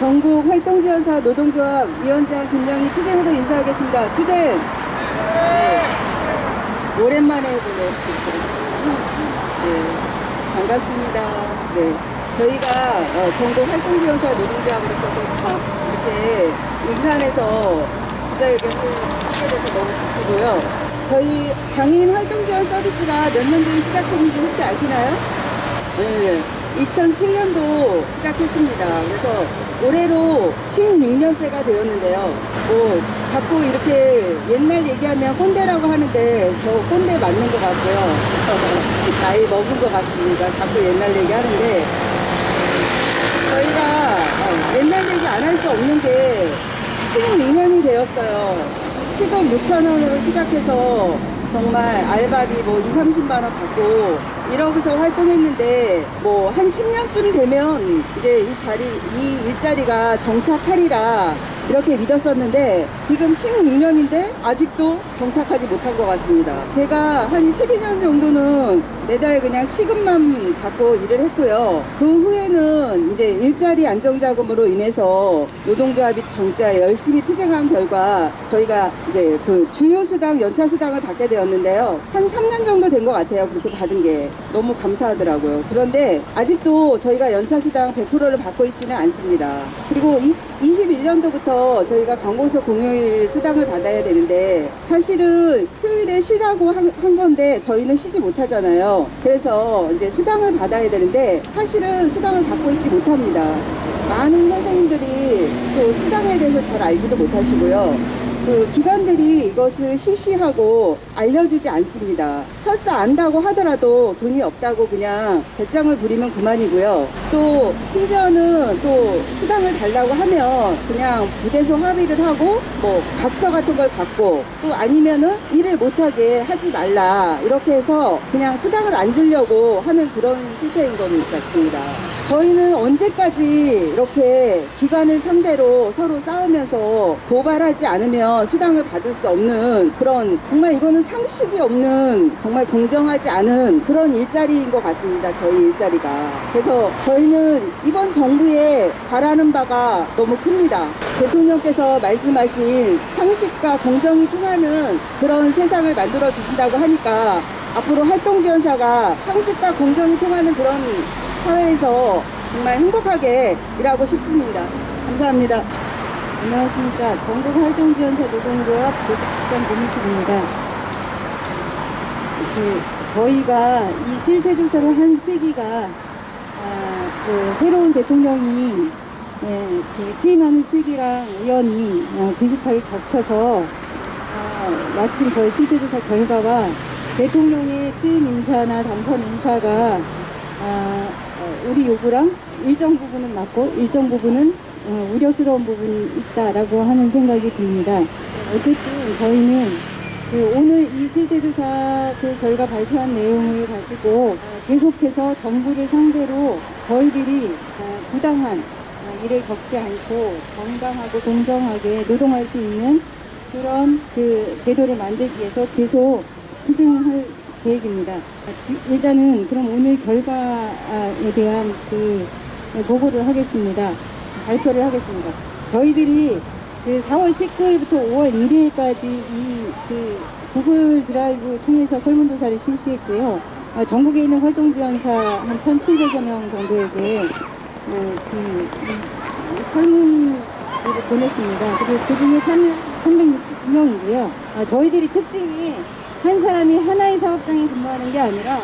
전국 활동지원사 노동조합 위원장 김영희 투쟁으로 인사하겠습니다. 투쟁! 네. 오랜만에 보네요. 네. 반갑습니다. 네. 저희가 어, 전국 활동지원사 노동조합으로서 첫 이렇게 인산에서 기자회견을 하게 돼서 너무 기쁘고요. 저희 장애인 활동지원 서비스가 몇 년도에 시작했는지 혹시 아시나요? 네. 2007년도 시작했습니다. 그래서 올해로 16년째가 되었는데요. 뭐 자꾸 이렇게 옛날 얘기하면 꼰대라고 하는데 저 꼰대 맞는 것 같고요. 나이 먹은 것 같습니다. 자꾸 옛날 얘기 하는데 저희가 어, 옛날 얘기 안 할 수 없는 게 16년이 되었어요. 시급 6천 원으로 시작해서 정말 알바비 뭐 2, 30만 원 받고 이러고서 활동했는데 뭐 한 10년쯤 되면 이제 이 자리, 이 일자리가 정착하리라 이렇게 믿었었는데 지금 16년인데 아직도 정착하지 못한 것 같습니다. 제가 한 12년 정도는 매달 그냥 시급만 받고 일을 했고요. 그 후에는 이제 일자리 안정자금으로 인해서 노동조합이 정자 열심히 투쟁한 결과 저희가 이제 그 주요 수당, 연차 수당을 받게 되었는데요. 한 3년 정도 된 것 같아요. 그렇게 받은 게. 너무 감사하더라고요. 그런데 아직도 저희가 연차 수당 100%를 받고 있지는 않습니다. 그리고 21년도부터 저희가 관공서 공휴일 수당을 받아야 되는데 사실은 휴일에 쉬라고 한, 한 건데 저희는 쉬지 못하잖아요. 그래서 이제 수당을 받아야 되는데 사실은 수당을 받고 있지 못합니다. 많은 선생님들이 또 수당에 대해서 잘 알지도 못하시고요. 그 기관들이 이것을 실시하고 알려주지 않습니다. 설사 안다고 하더라도 돈이 없다고 그냥 배짱을 부리면 그만이고요. 또 심지어는 또 수당을 달라고 하면 그냥 부대서 합의를 하고 뭐 각서 같은 걸 받고 또 아니면은 일을 못하게 하지 말라 이렇게 해서 그냥 수당을 안 주려고 하는 그런 실태인 것 같습니다. 저희는 언제까지 이렇게 기관을 상대로 서로 싸우면서 고발하지 않으면 수당을 받을 수 없는 그런 정말 이거는 상식이 없는 정말 공정하지 않은 그런 일자리인 것 같습니다. 저희 일자리가. 그래서 저희는 이번 정부에 바라는 바가 너무 큽니다. 대통령께서 말씀하신 상식과 공정이 통하는 그런 세상을 만들어 주신다고 하니까 앞으로 활동 지원사가 상식과 공정이 통하는 그런 사회에서 정말 행복하게 일하고 싶습니다. 감사합니다. 안녕하십니까. 전국활동지원사 노동조합 조직국장 고미숙입니다. 그 저희가 이 실태조사를 한 시기가 아, 그 새로운 대통령이 예, 그 취임하는 시기랑 우연히 어, 비슷하게 겹쳐서 아, 마침 저희 실태조사 결과가 대통령의 취임 인사나 당선 인사가 아, 어, 우리 요구랑 일정 부분은 맞고 일정 부분은 어, 우려스러운 부분이 있다라고 하는 생각이 듭니다. 어쨌든 저희는 그 오늘 이 실태조사 그 결과 발표한 내용을 가지고 어, 계속해서 정부를 상대로 저희들이 어, 부당한 어, 일을 겪지 않고 정당하고 공정하게 노동할 수 있는 그런 그 제도를 만들기 위해서 계속 투쟁할 계획입니다. 지- 일단은 그럼 오늘 결과에 대한 그 보고를 하겠습니다. 발표를 하겠습니다. 저희들이 그 4월 19일부터 5월 1일까지 이 그 구글 드라이브 통해서 설문조사를 실시했고요. 어, 전국에 있는 활동지원사 한 1,700여 명 정도에게 어, 그 설문지를 보냈습니다. 그리고 그 중에 참여 369명이고요. 아, 저희들이 특징이 한 사람이 하나의 사업장에 근무하는 게 아니라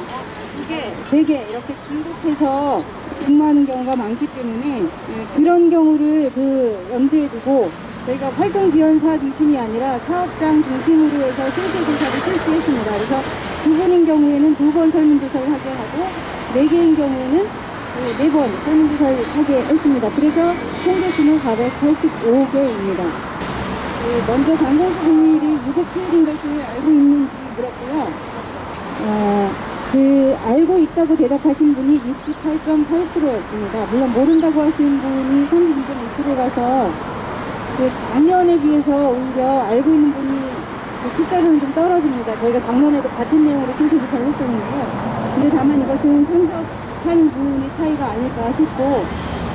두 개, 세개 이렇게 중복해서 근무하는 경우가 많기 때문에 예, 그런 경우를 그 염두에 두고 저희가 활동 지원사 중심이 아니라 사업장 중심으로 해서 실제 조사를 실시했습니다. 그래서 두 분인 경우에는 두 번 설문조사를 하게 하고 네 개인 경우에는 네 번 설문조사를 하게 했습니다. 그래서 현재 수는 485개입니다. 그 먼저 관공서 공휴일이 600휴일인 것을 알고 있는지 물었고요. 어, 그 알고 있다고 대답하신 분이 68.8%였습니다. 물론 모른다고 하신 분이 32.2%라서 그 작년에 비해서 오히려 알고 있는 분이 그 숫자로는 좀 떨어집니다. 저희가 작년에도 같은 내용으로 조사를 했었는데요. 근데 다만 이것은 참석한 분의 차이가 아닐까 싶고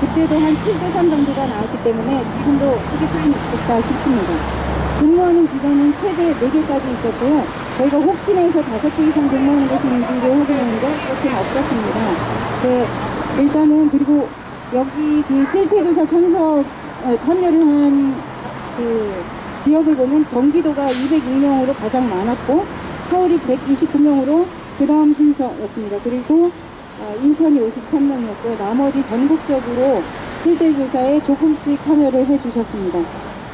그때도 한 7대 3 정도가 나왔기 때문에 지금도 크게 차이는 없다 싶습니다. 근무하는 기간은 최대 4개까지 있었고요. 저희가 혹시나 해서 5개 이상 근무하는 것이 있는지를 확인했는데 그렇게는 없었습니다. 그, 일단은 그리고 여기 그 실태조사 참석 어, 참여를 한 그 지역을 보면 경기도가 206명으로 가장 많았고 서울이 129명으로 그 다음 순서였습니다. 그리고 어, 인천이 53명이었고요. 나머지 전국적으로 실태조사에 조금씩 참여를 해주셨습니다.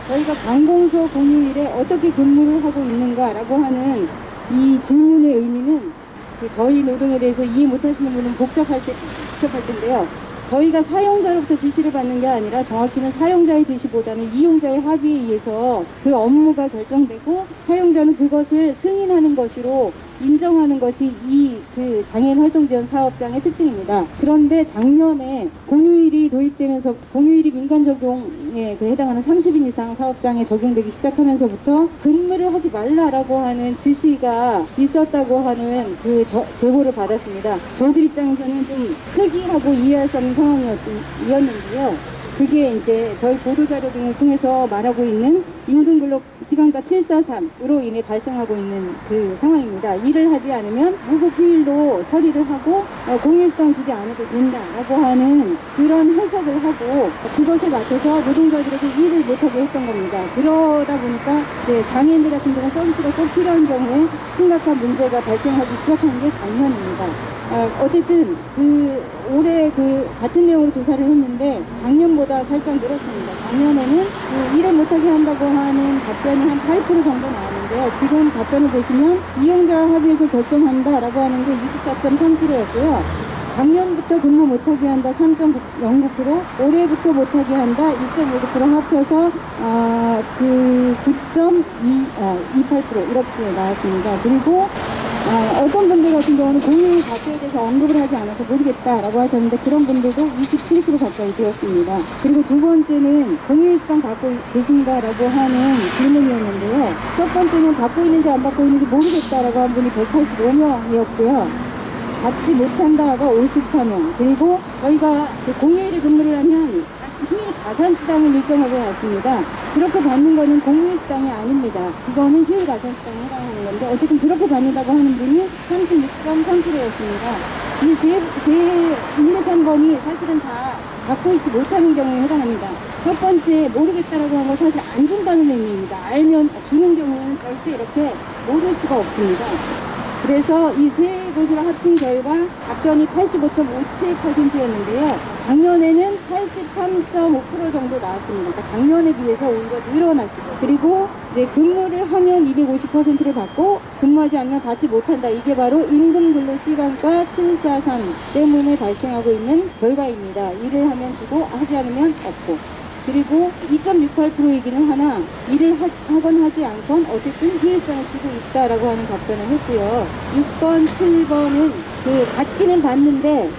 저희가 관공서 공휴일에 어떻게 근무를 하고 있는가라고 하는 이 질문의 의미는 그 저희 노동에 대해서 이해 못하시는 분은 복잡할 때 복잡할 텐데요. 저희가 사용자로부터 지시를 받는 게 아니라 정확히는 사용자의 지시보다는 이용자의 합의에 의해서 그 업무가 결정되고 사용자는 그것을 승인하는 것으로 인정하는 것이 이 그 장애인 활동 지원 사업장의 특징입니다. 그런데 작년에 공휴일이 도입되면서 공휴일이 민간 적용에 그 해당하는 30인 이상 사업장에 적용되기 시작하면서부터 근무를 하지 말라라고 하는 지시가 있었다고 하는 그 저- 제보를 받았습니다. 저들 입장에서는 좀 특이하고 이해할 수 없는 상황이었는데요. 그게 이제 저희 보도자료 등을 통해서 말하고 있는 임금 근로 시간과 743으로 인해 발생하고 있는 그 상황입니다. 일을 하지 않으면 무급 휴일로 처리를 하고 어, 공휴일수당 주지 않아도 된다라고 하는 그런 해석을 하고 그것에 맞춰서 노동자들에게 일을 못하게 했던 겁니다. 그러다 보니까 이제 장애인들 같은 경우는 서비스가 꼭 필요한 경우에 심각한 문제가 발생하기 시작한 게 작년입니다. 어, 어쨌든 그 올해 그 같은 내용으로 조사를 했는데 작년보다 살짝 늘었습니다. 작년에는 그 일을 못하게 한다고 하는 답변이 한 8% 정도 나왔는데요. 지금 답변을 보시면 이용자 합의에서 결정한다라고 하는 게 64.3%였고요. 작년부터 근무 못하게 한다 3.09%, 올해부터 못하게 한다 1.59% 합쳐서 어, 그 9.28% 어, 28% 이렇게 나왔습니다. 그리고 어, 어떤 분들 같은 경우는 공휴일 자체에 대해서 언급을 하지 않아서 모르겠다라고 하셨는데 그런 분들도 27% 가까이 되었습니다. 그리고 두 번째는 공휴일 수당 받고 계신가라고 하는 질문이었는데요. 첫 번째는 받고 있는지 안 받고 있는지 모르겠다라고 한 분이 185명이었고요. 받지 못한다가 54명. 그리고 저희가 그 공휴일에 근무를 하면 휴일 가산 수당을 일정하게 받습니다. 그렇게 받는 거는 공휴일 수당이 아닙니다. 그거는 휴일 가산 수당에 해당하는 건데 어쨌든 그렇게 받는다고 하는 분이 36.3%였습니다. 이 세, 세, 1, 2, 3번이 사실은 다 받고 있지 못하는 경우에 해당합니다. 첫 번째 모르겠다라고 한 건 사실 안 준다는 의미입니다. 알면 주는 경우는 절대 이렇게 모를 수가 없습니다. 그래서 이 세 곳을 합친 결과 답변이 85.57%였는데요. 작년에는 83.5% 정도 나왔습니다. 그러니까 작년에 비해서 오히려 늘어났어요. 그리고 이제 근무를 하면 250%를 받고 근무하지 않으면 받지 못한다. 이게 바로 임금 근로 시간과 743 때문에 발생하고 있는 결과입니다. 일을 하면 주고 하지 않으면 없고. 그리고 2.68%이기는 하나 일을 하, 하건 하지 않건 어쨌든 휴일성을 주고 있다라고 하는 답변을 했고요. 6번, 7번은 그 받기는 받는데 에,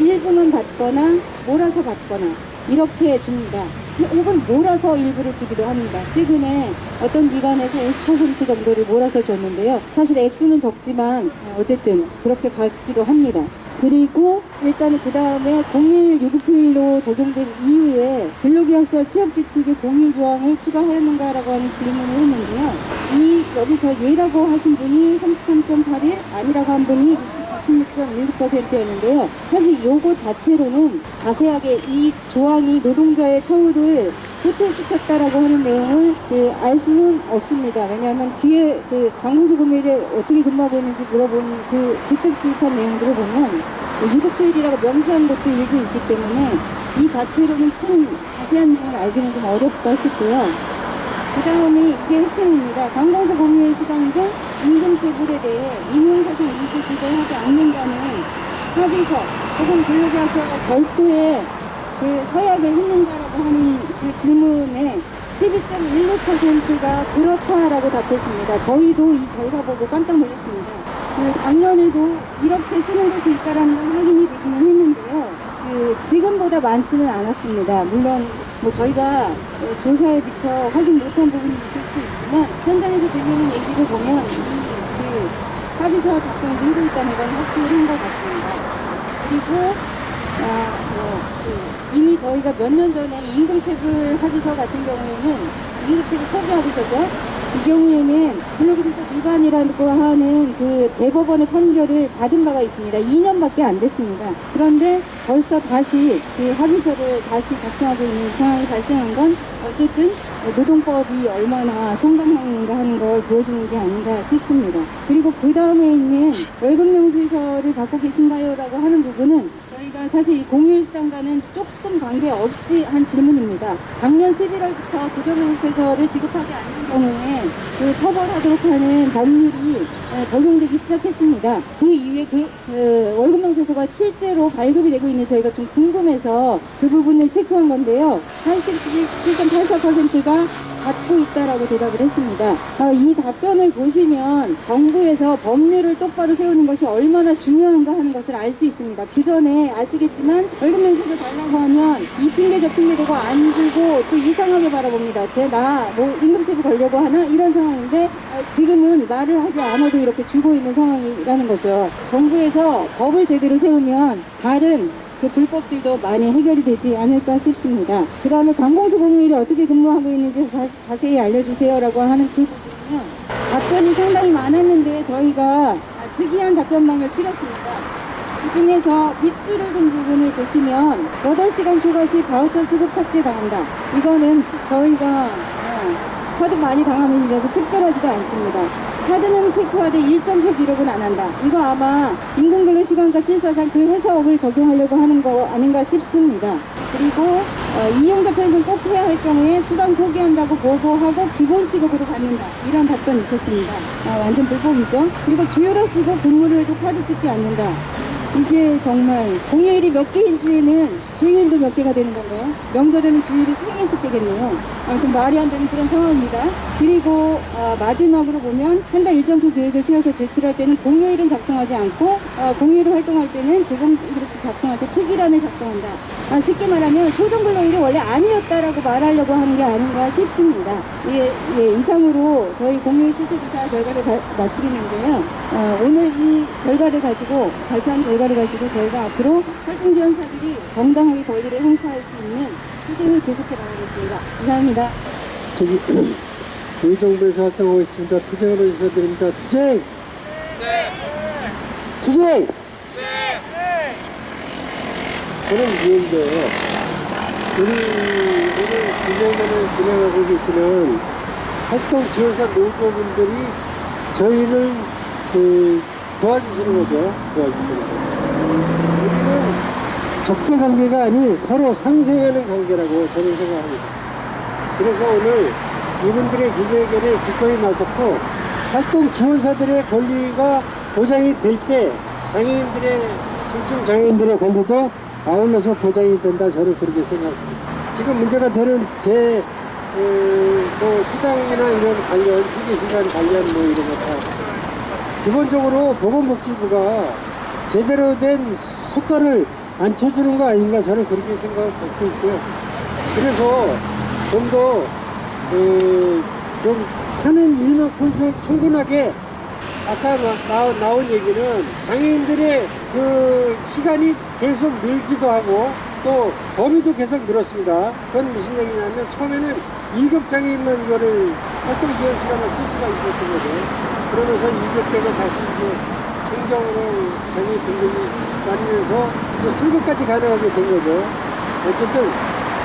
일부만 받거나 몰아서 받거나 이렇게 줍니다. 혹은 몰아서 일부를 주기도 합니다. 최근에 어떤 기관에서 50% 정도를 몰아서 줬는데요. 사실 액수는 적지만 에, 어쨌든 그렇게 받기도 합니다. 그리고 일단은 그 다음에 공일 유급휴일로 적용된 이후에 근로계약서 취업규칙에 공일 조항을 추가하였는가라고 하는 질문을 했는데요. 이 여기 저 예라고 하신 분이 33.81 아니라고 한 분이 66.19%였는데요. 사실 요거 자체로는 자세하게 이 조항이 노동자의 처우를 후퇴시켰다라고 하는 내용을 그 알 수는 없습니다. 왜냐하면 뒤에 그 방문수 금요일에 어떻게 근무하고 있는지 물어본 그 직접 기입한 내용들을 보면 유급휴일이라고 명시한 것도 일부 있기 때문에 이 자체로는 큰 자세한 내용을 알기는 좀 어렵다 싶고요. 그 다음에 이게 핵심입니다. 관공서 공유의 시간 등 임금 지불에 대해 임용사상 이직 기재하지 않는다는 합의서 혹은 근로계약서가 별도의 그 서약을 했는가라고 하는 그 질문에 12.16%가 그렇다라고 답했습니다. 저희도 이 결과 보고 깜짝 놀랐습니다. 그 작년에도 이렇게 쓰는 곳이 있다라는 건 확인이 되기는 했는데요. 그 지금보다 많지는 않았습니다. 물론 뭐 저희가 그 조사에 비춰 확인 못한 부분이 있을 수 있지만 현장에서 들리는 얘기를 보면 이그 합의서 작성이 늘고 있다는 건 확실한 것 같습니다. 그리고 아, 뭐, 그 이미 저희가 몇 년 전에 임금체불 하기서 같은 경우에는 임금체불 포기하기서죠. 이 경우에는 근로기준법 위반이라고 하는 그 대법원의 판결을 받은 바가 있습니다. 2년밖에 안 됐습니다. 그런데 벌써 다시 그 합의서를 다시 작성하고 있는 상황이 발생한 건 어쨌든 노동법이 얼마나 송강형인가 하는 걸 보여주는 게 아닌가 싶습니다. 그리고 그 다음에 있는 월급 명세서를 받고 계신가요? 라고 하는 부분은 저희가 사실 이 공휴일수당과는 조금 관계없이 한 질문입니다. 작년 11월부터 구조명세서를 지급하지 않는 경우에 그 처벌하도록 하는 법률이 어, 적용되기 시작했습니다. 그 이후에 그, 그 월급명세서가 실제로 발급이 되고 있는 저희가 좀 궁금해서 그 부분을 체크한 건데요. 87.84%가 받고 있다라고 대답을 했습니다. 어, 이 답변을 보시면 정부에서 법률을 똑바로 세우는 것이 얼마나 중요한가 하는 것을 알 수 있습니다. 그 전에 아시겠지만 월급 명세서 달라고 하면 이 핑계 저 핑계 대고 안 주고 또 이상하게 바라봅니다. 제 나 뭐 임금체불 걸려고 하나 이런 상황인데 어, 지금은 말을 하지 않아도 이렇게 주고 있는 상황이라는 거죠. 정부에서 법을 제대로 세우면 다른 그 불법들도 많이 해결이 되지 않을까 싶습니다. 그 다음에 관공서 공휴일이 어떻게 근무하고 있는지 자, 세히 알려주세요라고 하는 그 부분은요. 답변이 상당히 많았는데 저희가 아, 특이한 답변망을 추렸습니다. 그 중에서 빗줄을 둔 부분을 보시면 8시간 초과 시 바우처 수급 삭제 당한다. 이거는 저희가 어, 카드 많이 당하는 일이라서 특별하지도 않습니다. 카드는 체크하되 일정표 기록은 안 한다. 이거 아마 임금 근로 시간과 7사상 그 해석을 적용하려고 하는 거 아닌가 싶습니다. 그리고 어, 이용자 편성 꼭 해야 할 경우에 수당 포기한다고 보고하고 기본 시급으로 받는다. 이런 답변이 있었습니다. 아, 완전 불법이죠. 그리고 주요로 쓰고 근무를 해도 카드 찍지 않는다. 이게 정말 공휴일이 몇 개인 주에는 주휴일도 몇 개가 되는 건가요? 명절에는 주휴일이 세 개씩 되겠네요. 아무튼 말이 안 되는 그런 상황입니다. 그리고 아, 마지막으로 보면 한 달 일정표 계획을 세워서 제출할 때는 공휴일은 작성하지 않고 어, 공휴일을 활동할 때는 기록지 작성할 때 특일안을 작성한다. 아, 쉽게 말하면 소정근로일이 원래 아니었다라고 말하려고 하는 게 아닌가 싶습니다. 예, 예, 이상으로 저희 공휴일 실태조사 결과를 가- 마치겠는데요. 어, 오늘 이 결과를 가지고 발표한 결과를 가지고 저희가 앞으로 활동 지원 사들이 정당 하게 권리를 행사할 수 있는 투쟁을 계속해 나가겠습니다. 감사합니다. 저기 의정부에서 활동하고 있습니다. 투쟁으로 인사드립니다. 투쟁! 투쟁! 저는 이해인데요. 우리 오늘 기자회견을 진행하고 계시는 활동 지원사 노조분들이 저희를 그 도와주시는 거죠. 도와주시는 거죠. 적대 관계가 아닌 서로 상생하는 관계라고 저는 생각합니다. 그래서 오늘 이분들의 기자회견에 기꺼이 나섰고 활동 지원사들의 권리가 보장이 될 때 장애인들의 중증 장애인들의 권리도 아울러서 보장이 된다 저는 그렇게 생각합니다. 지금 문제가 되는 제 어, 뭐 수당이나 이런 관련 휴게 시간 관련 뭐 이런 거다 기본적으로 보건복지부가 제대로 된 수가를 안 쳐주는 거 아닌가 저는 그렇게 생각을 갖고 있고요. 그래서 좀 더, 그, 좀 하는 일만큼 좀 충분하게 아까 나, 나, 나 온 얘기는 장애인들의 그 시간이 계속 늘기도 하고 또 범위도 계속 늘었습니다. 그건 무슨 얘기냐면 처음에는 1급 장애인만 이거를 활동 지원 시간을 쓸 수가 있었던 거죠. 그러면서 2급 때가 다시 이제 중경으로 장애인 등급이 나뉘면서 이제 3급까지 가능하게 된 거죠. 어쨌든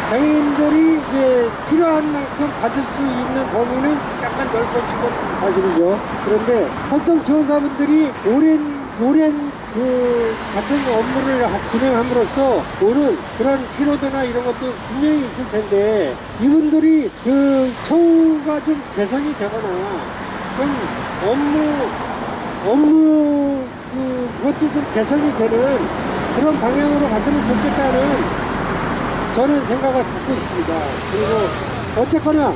장애인들이 이제 필요한 만큼 받을 수 있는 범위는 약간 넓어진 건 사실이죠. 그런데 활동 지원사분들이 오랜 오랜 그 같은 업무를 하- 진행함으로써 오는 그런 피로도나 이런 것도 분명히 있을 텐데 이분들이 그 처우가 좀 개선이 되거나 좀 업무 업무 그 그것도 좀 개선이 되는 그런 방향으로 갔으면 좋겠다는 저는 생각을 갖고 있습니다. 그리고 어쨌거나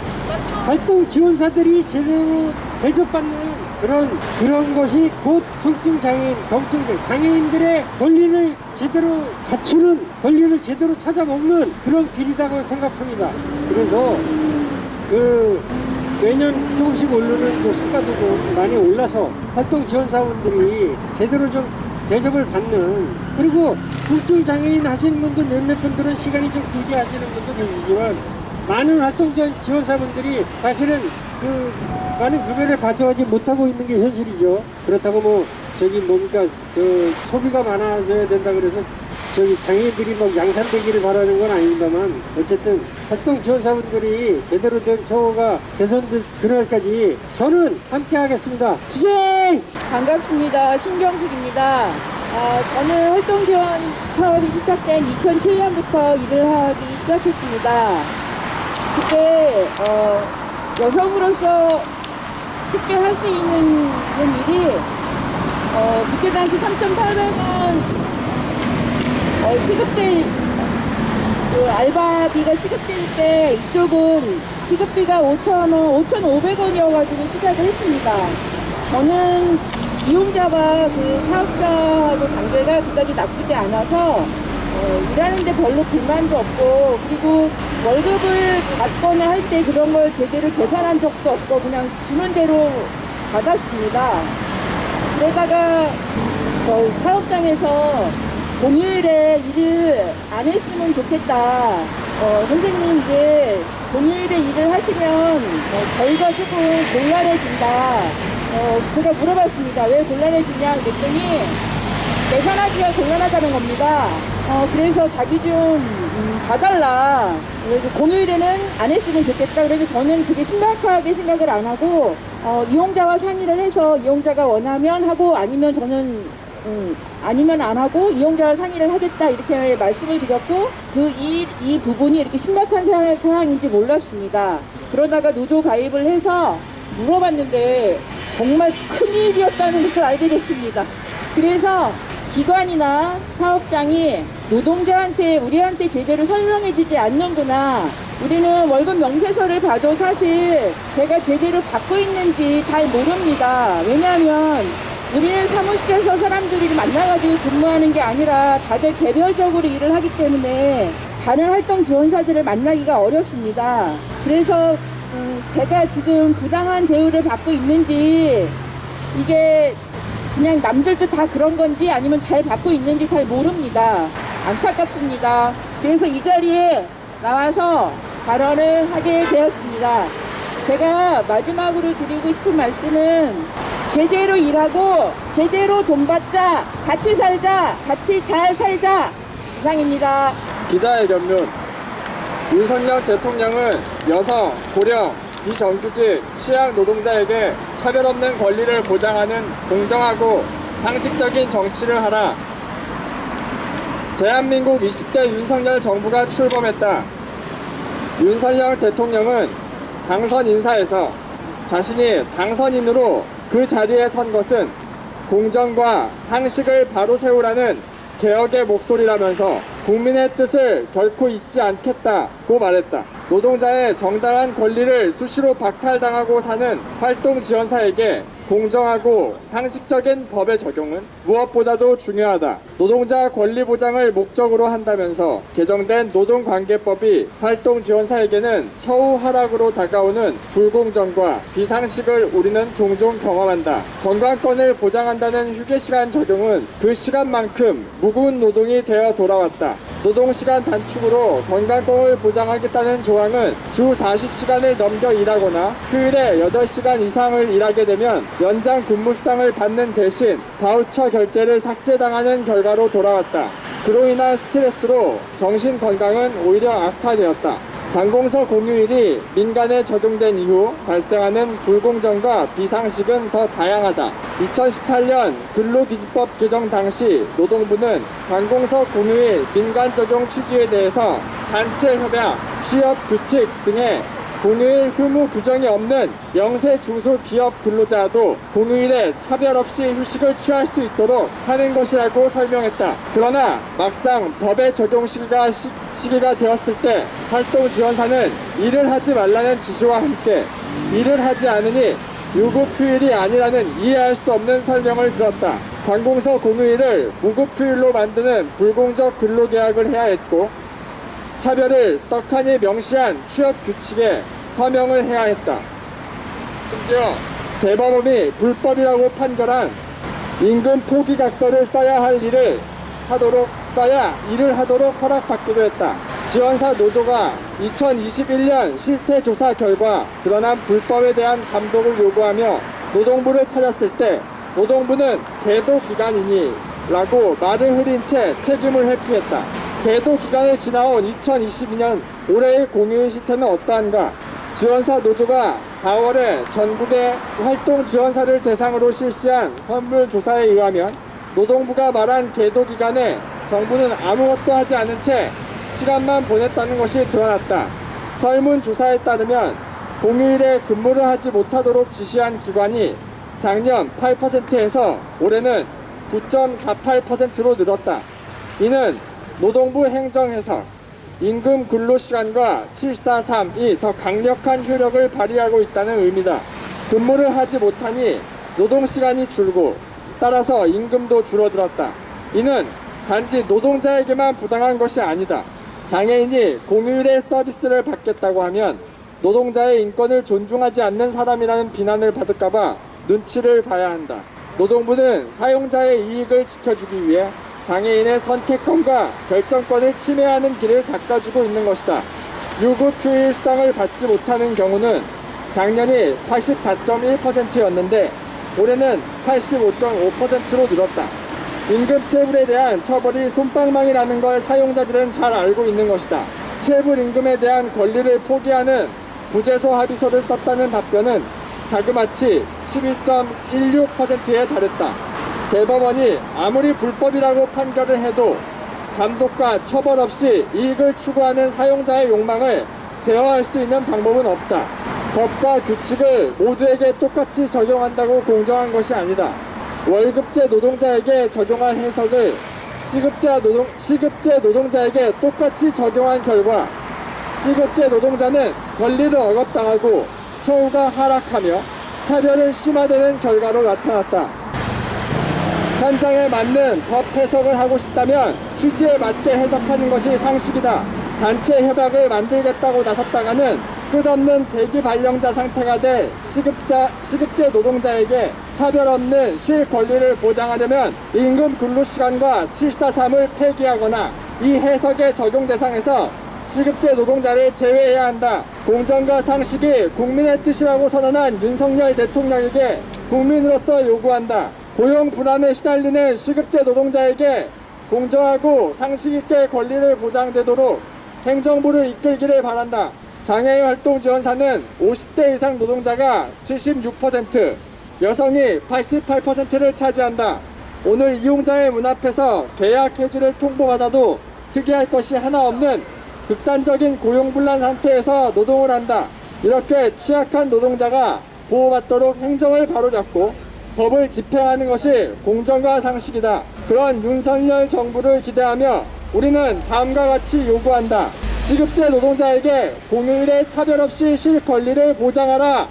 활동 지원사들이 제대로 대접받는 그런 그런 것이 곧 중증 장애인, 경증 장애인들의 권리를 제대로 갖추는 권리를 제대로 찾아먹는 그런 길이라고 생각합니다. 그래서 그 매년 조금씩 오르는 그 수가도 좀 많이 올라서 활동 지원사분들이 제대로 좀 대접을 받는 그리고 중증 장애인 하시는 분들 몇몇 분들은 시간이 좀 길게 하시는 분도 계시지만 많은 활동 지원- 지원 사분들이 사실은 그 많은 급여를 받아오지 못하고 있는 게 현실이죠. 그렇다고 뭐 저기 뭡니까 저 소비가 많아져야 된다 그래서 저기 장애인들이 막 양산되기를 바라는 건 아닙니다만 어쨌든 활동 지원사분들이 제대로 된 처우가 개선될 그날까지 저는 함께 하겠습니다. 투쟁! 반갑습니다. 신경숙입니다. 아, 저는 활동 지원 사업이 시작된 2007년부터 일을 하기 시작했습니다. 그때 어, 여성으로서 쉽게 할 수 있는 일이 어, 그때 당시 3,800원 어, 시급제 그 알바비가 시급제일 때 이쪽은 시급비가 5,000원, 5,500원이어가지고 시작을 했습니다. 저는 이용자와 그 사업자하고 관계가 그다지 나쁘지 않아서 어, 일하는데 별로 불만도 없고 그리고 월급을 받거나 할 때 그런 걸 제대로 계산한 적도 없고 그냥 주는 대로 받았습니다. 그러다가 저희 사업장에서 공휴일에 일을 안 했으면 좋겠다. 어, 선생님 이게 공휴일에 일을 하시면 어, 저희가 조금 곤란해진다. 어, 제가 물어봤습니다. 왜 곤란해지냐 그랬더니 계산하기가 곤란하다는 겁니다. 어, 그래서 자기 좀 음, 봐달라. 그래서 공휴일에는 안 했으면 좋겠다. 그래서 저는 그게 심각하게 생각을 안 하고 어, 이용자와 상의를 해서 이용자가 원하면 하고 아니면 저는 음, 아니면 안 하고 이용자와 상의를 하겠다 이렇게 말씀을 드렸고 그이 이 부분이 이렇게 심각한 상황, 상황인지 몰랐습니다. 그러다가 노조 가입을 해서 물어봤는데 정말 큰일이었다는 걸 알게 됐습니다. 그래서 기관이나 사업장이 노동자한테 우리한테 제대로 설명해주지 않는구나. 우리는 월급 명세서를 봐도 사실 제가 제대로 받고 있는지 잘 모릅니다. 왜냐하면 우리는 사무실에서 사람들이 만나가지고 근무하는 게 아니라 다들 개별적으로 일을 하기 때문에 다른 활동 지원사들을 만나기가 어렵습니다. 그래서 음, 제가 지금 부당한 대우를 받고 있는지 이게 그냥 남들도 다 그런 건지 아니면 잘 받고 있는지 잘 모릅니다. 안타깝습니다. 그래서 이 자리에 나와서 발언을 하게 되었습니다. 제가 마지막으로 드리고 싶은 말씀은 제대로 일하고 제대로 돈 받자, 같이 살자, 같이 잘 살자 이상입니다. 기자회견문 윤석열 대통령은 여성, 고령, 비정규직, 취약 노동자에게 차별 없는 권리를 보장하는 공정하고 상식적인 정치를 하라. 대한민국 20대 윤석열 정부가 출범했다. 윤석열 대통령은 당선 인사에서 자신이 당선인으로 그 자리에 선 것은 공정과 상식을 바로 세우라는 개혁의 목소리라면서 국민의 뜻을 결코 잊지 않겠다고 말했다. 노동자의 정당한 권리를 수시로 박탈당하고 사는 활동 지원사에게 공정하고 상식적인 법의 적용은 무엇보다도 중요하다. 노동자 권리 보장을 목적으로 한다면서 개정된 노동관계법이 활동 지원사에게는 처우 하락으로 다가오는 불공정과 비상식을 우리는 종종 경험한다. 건강권을 보장한다는 휴게 시간 적용은 그 시간만큼 무거운 노동이 되어 돌아왔다. 노동시간 단축으로 건강권을 보장하겠다는 조항은 주 40시간을 넘겨 일하거나 휴일에 8시간 이상을 일하게 되면 연장 근무 수당을 받는 대신 바우처 결제를 삭제당하는 결과로 돌아왔다. 그로 인한 스트레스로 정신 건강은 오히려 악화되었다. 관공서 공휴일이 민간에 적용된 이후 발생하는 불공정과 비상식은 더 다양하다. 2018년 근로기준법 개정 당시 노동부는 관공서 공휴일 민간 적용 취지에 대해서 단체 협약, 취업 규칙 등의 공휴일 휴무 규정이 없는 영세 중소 기업 근로자도 공휴일에 차별 없이 휴식을 취할 수 있도록 하는 것이라고 설명했다. 그러나 막상 법의 적용 시기가 시, 시기가 되었을 때 활동 지원사는 일을 하지 말라는 지시와 함께 일을 하지 않으니 유급 휴일이 아니라는 이해할 수 없는 설명을 들었다. 관공서 공휴일을 무급 휴일로 만드는 불공적 근로계약을 해야 했고 차별을 떡하니 명시한 취업 규칙에 서명을 해야 했다. 심지어 대법원이 불법이라고 판결한 임금 포기각서를 써야 할 일을 하도록 써야 일을 하도록 허락받기도 했다. 지원사 노조가 2021년 실태 조사 결과 드러난 불법에 대한 감독을 요구하며 노동부를 찾았을 때 노동부는 계도 기간이니 라고 말을 흐린 채 책임을 회피했다. 계도 기간을 지나온 2022년 올해의 공휴일 시태는 어떠한가? 지원사 노조가 4월에 전국의 활동 지원사를 대상으로 실시한 선물 조사에 의하면 노동부가 말한 계도 기간에 정부는 아무것도 하지 않은 채 시간만 보냈다는 것이 드러났다. 설문 조사에 따르면 공휴일에 근무를 하지 못하도록 지시한 기관이 작년 8%에서 올해는 9.48%로 늘었다. 이는 노동부 행정에서 임금 근로시간과 743이 더 강력한 효력을 발휘하고 있다는 의미다. 근무를 하지 못하니 노동시간이 줄고 따라서 임금도 줄어들었다. 이는 단지 노동자에게만 부당한 것이 아니다. 장애인이 공휴일에 서비스를 받겠다고 하면 노동자의 인권을 존중하지 않는 사람이라는 비난을 받을까봐 눈치를 봐야 한다. 노동부는 사용자의 이익을 지켜주기 위해 장애인의 선택권과 결정권을 침해하는 길을 닦아주고 있는 것이다. 유급 휴일 수당을 받지 못하는 경우는 작년이 84.1%였는데 올해는 85.5%로 늘었다. 임금 체불에 대한 처벌이 솜방망이라는 걸 사용자들은 잘 알고 있는 것이다. 체불 임금에 대한 권리를 포기하는 부재소 합의서를 썼다는 답변은 자그마치 12.16%에 달했다. 대법원이 아무리 불법이라고 판결을 해도 감독과 처벌 없이 이익을 추구하는 사용자의 욕망을 제어할 수 있는 방법은 없다. 법과 규칙을 모두에게 똑같이 적용한다고 공정한 것이 아니다. 월급제 노동자에게 적용한 해석을 시급제 노동 시급제 노동자에게 똑같이 적용한 결과 시급제 노동자는 권리를 억압당하고 처우가 하락하며 차별은 심화되는 결과로 나타났다. 현장에 맞는 법 해석을 하고 싶다면 취지에 맞게 해석하는 것이 상식이다. 단체 협약을 만들겠다고 나섰다가는 끝없는 대기 발령자 상태가 돼 시급자, 시급제 노동자에게 차별 없는 실 권리를 보장하려면 임금 근로시간과 743을 폐기하거나 이 해석의 적용 대상에서 시급제 노동자를 제외해야 한다. 공정과 상식이 국민의 뜻이라고 선언한 윤석열 대통령에게 국민으로서 요구한다. 고용 불안에 시달리는 시급제 노동자에게 공정하고 상식 있게 권리를 보장되도록 행정부를 이끌기를 바란다. 장애인 활동 지원사는 50대 이상 노동자가 76%, 여성이 88%를 차지한다. 오늘 이용자의 문 앞에서 계약 해지를 통보받아도 특이할 것이 하나 없는 극단적인 고용불란 상태에서 노동을 한다. 이렇게 취약한 노동자가 보호받도록 행정을 바로잡고 법을 집행하는 것이 공정과 상식이다. 그런 윤석열 정부를 기대하며 우리는 다음과 같이 요구한다. 시급제 노동자에게 공휴일에 차별 없이 실 권리를 보장하라.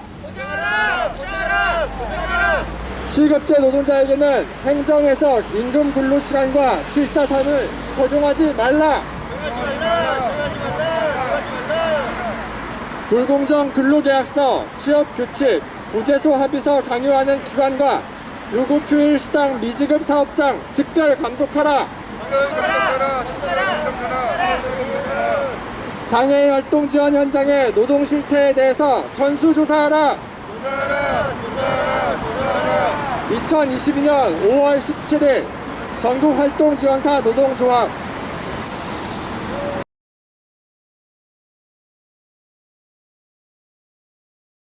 시급제 노동자에게는 행정에서 임금 근로 시간과 743을 적용하지 말라. 불공정 근로계약서, 취업 규칙, 부재소 합의서 강요하는 기관과 유급휴일 수당 미지급 사업장 특별 감독하라. 장애인 활동 지원 현장의 노동 실태에 대해서 전수조사하라. 2022년 5월 17일 전국 활동 지원사 노동조합